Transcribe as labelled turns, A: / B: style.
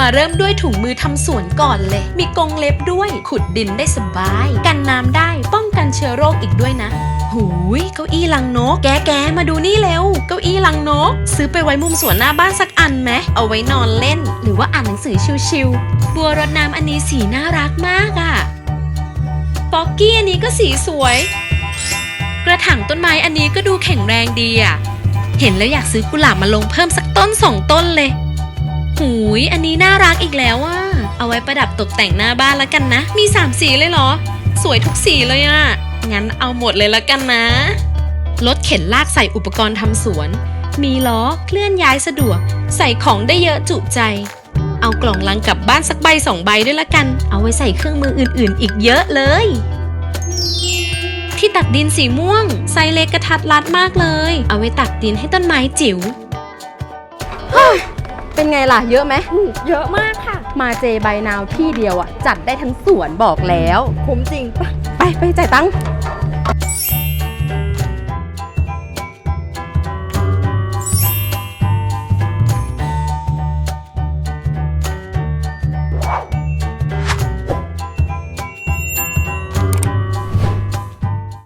A: มาเริ่มด้วยถุงมือทำสวนก่อนเลย มีกรงเล็บด้วย ขุดดินได้สบาย กันน้ำได้ ป้องกันเชื้อโรคอีกด้วยนะ หูย เก้าอี้ลังนก แกแกมาดูนี่เร็ว เก้าอี้ลังนก ซื้อไปไว้มุมสวนหน้าบ้านสักอันไหม เอาไว้นอนเล่น หรือว่าอ่านหนังสือชิวๆ บัวรดน้ำอันนี้สีน่ารักมากอะป๊อกกี้อันนี้ก็สีสวย กระถางต้นไม้อันนี้ก็ดูแข็งแรงดีอะ เห็นแล้วอยากซื้อกุหลาบมาลงเพิ่มสักต้นสองต้นเลย หูย อันนี้น่ารักอีกแล้วอะเอาไว้ประดับตกแต่งหน้าบ้านแล้วกันนะ มีสามสีเลยเหรอ สวยทุกสีเลยอะงั้นเอาหมดเลยแล้วกันนะ รถเข็นลากใส่อุปกรณ์ทำสวน มีล้อเคลื่อนย้ายสะดวก ใส่ของได้เยอะจุใจ เอากล่องลังกลับบ้านสักใบสองใบด้วยละกัน เอาไว้ใส่เครื่องมืออื่นๆ อีกเยอะเลย ที่ตักดินสีม่วงไซส์เล็กกระทัดรัดมากเลย เอาไว้ตักดินให้ต้นไม้จิ๋ว
B: เป็นไงล่ะ เยอะไหม
C: เยอะมากค่ะ
B: มาเจใบนาวที่เดียวอะ จัดได้ทั้งสวนบอกแล้ว
C: คุ้มจริง
B: ไปไปจ่ายตังค์